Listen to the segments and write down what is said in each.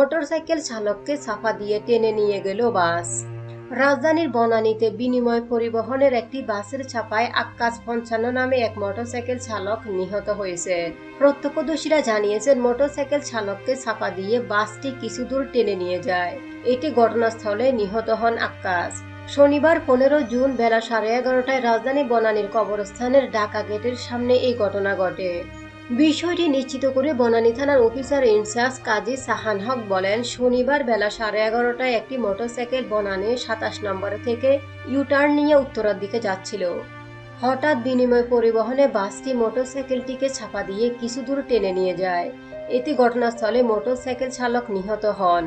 Motorcycle চালককে চাপা দিয়ে টেনে নিয়ে গেল বাস। রাজধানীর বনানীতে বিনিময় পরিবহনের একটি বাসের চাপায় আক্কাস পঞ্চান্ন নামে এক মোটরসাইকেল চালক নিহত হয়েছে। প্রত্যক্ষদর্শীরা জানিয়েছেন, মোটরসাইকেল চালককে চাপা দিয়ে বাসটি কিছু দূর টেনে নিয়ে যায়। এটি ঘটনাস্থলে নিহত হন আক্কাস শনিবার পনেরো জুন বেলা সাড়ে এগারোটায় রাজধানী বনানীর কবরস্থানের ঢাকা গেটের সামনে এই ঘটনা ঘটে। বিষয়টি নিশ্চিত করে বনানী থানার অফিসার ইনচার্জ কাজী সাহান হক বলেন, শনিবার বেলা সাড়ে এগারোটায় একটি মোটরসাইকেল বনানী সাতাশ নম্বর থেকে ইউটার্ন নিয়ে উত্তরার দিকে যাচ্ছিল। হঠাৎ বিনিময় পরিবহনে বাসটি মোটরসাইকেলটিকে ছাপা দিয়ে কিছু দূর টেনে নিয়ে যায়। এতে ঘটনাস্থলে মোটরসাইকেল চালক নিহত হন।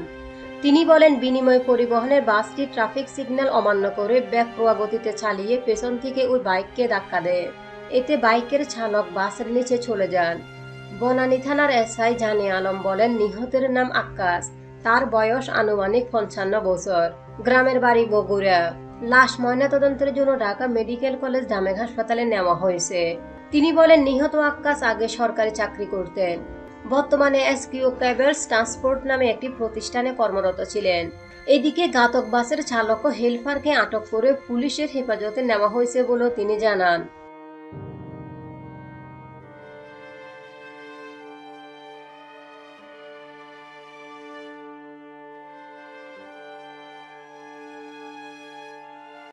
তিনি বলেন, বিনিময় পরিবহনের বাসটি ট্রাফিক সিগন্যাল অমান্য করে ব্যাকপ্রোয়া গতিতে চালিয়ে পেছন থেকে ওই বাইককে ধাক্কা দেয়। এতে বাইকের চালক বাসের নিচে চলে যান। বনানী থানার এসআই জানে আলম বলেন, নিহতের নাম আক্কাস তার বয়স আনুমানিক পঞ্চান্ন বছর। গ্রামের বাড়ি বগুড়া। লাশ ময়নাতদন্তের জন্য ঢাকা মেডিকেল কলেজ ডামেক হাসপাতালে নেওয়া হয়েছে। তিনি বলেন, নিহত আক্কাস আগে সরকারি চাকরি করতেন। বর্তমানে এসকিউ ক্যাবেলস ট্রান্সপোর্ট নামে একটি প্রতিষ্ঠানে কর্মরত ছিলেন। এদিকে ঘাতক বাসের চালক ও হেলপারকে আটক করে পুলিশের হেফাজতে নেওয়া হয়েছে বলেও তিনি জানান।